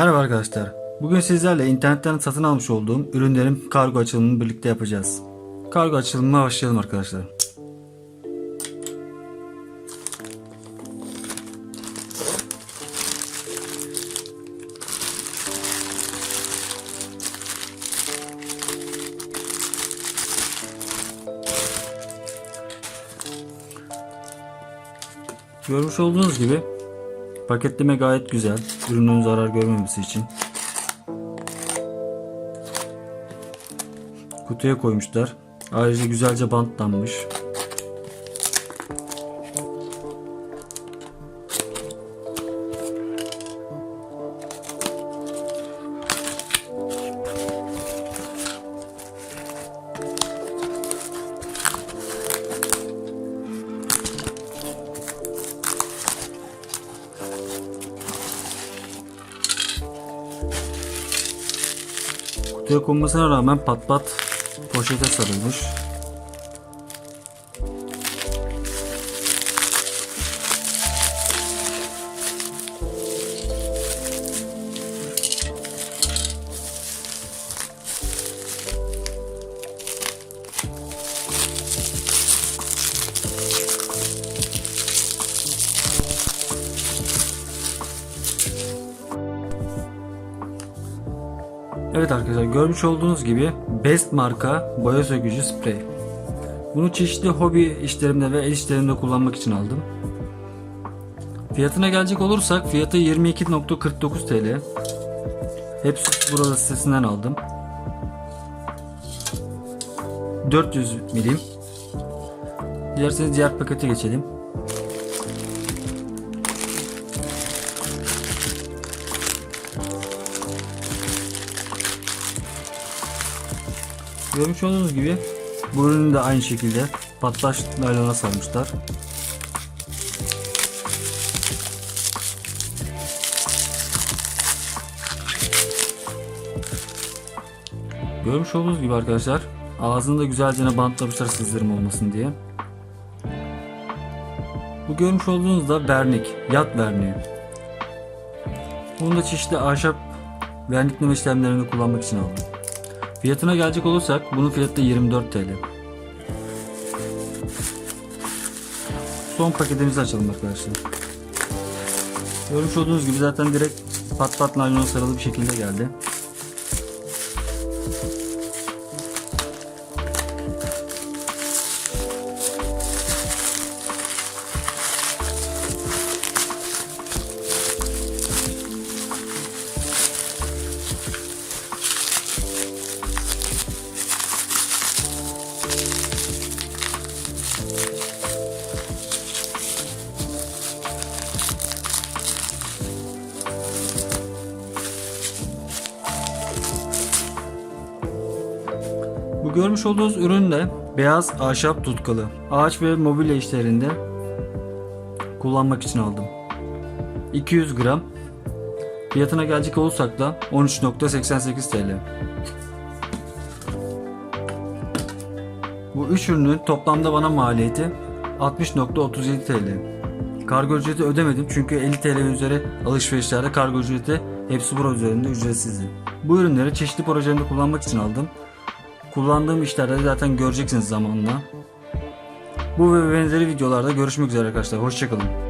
Merhaba arkadaşlar. Bugün sizlerle internetten satın almış olduğum ürünlerin kargo açılımını birlikte yapacağız. Kargo açılımına başlayalım arkadaşlar. Görmüş olduğunuz gibi paketleme gayet güzel. Ürünün zarar görmemesi için. Kutuya koymuşlar. Ayrıca güzelce bantlanmış. Kutuya konmasına rağmen pat pat poşete sarılmış. Evet arkadaşlar görmüş olduğunuz gibi Best marka boya sökücü sprey. Bunu çeşitli hobi işlerimde ve el işlerimde kullanmak için aldım. Fiyatına gelecek olursak fiyatı 22.49 TL. Hepsi burada sitesinden aldım. 400 milim. Dilerseniz diğer pakete geçelim. Görmüş olduğunuz gibi bu ürünü de aynı şekilde patlaş naylona sarmışlar. Görmüş olduğunuz gibi arkadaşlar ağzını da güzelce bantlamışlar sızdırma olmasın diye. Bu görmüş olduğunuz da vernik, yat verniği. Bunu da çeşitli ahşap vernikleme işlemlerini kullanmak için aldım. Fiyatına gelecek olursak bunun fiyatı da 24 TL. Son paketimizi açalım arkadaşlar. Görmüş olduğunuz gibi zaten direkt pat pat naylona sarılı bir şekilde geldi. Bu görmüş olduğunuz ürün de beyaz ahşap tutkalı. Ağaç ve mobilya işlerinde kullanmak için aldım. 200 gram. Fiyatına gelecek olursak da 13.88 TL. Bu üç ürünün toplamda bana maliyeti 60.37 TL. Kargo ücreti ödemedim çünkü 50 TL üzeri alışverişlerde kargo ücreti hepsi bura üzerinde ücretsizdi. Bu ürünleri çeşitli projelerimde kullanmak için aldım. Kullandığım işlerde zaten göreceksiniz zamanla. Bu ve benzeri videolarda görüşmek üzere arkadaşlar. Hoşçakalın.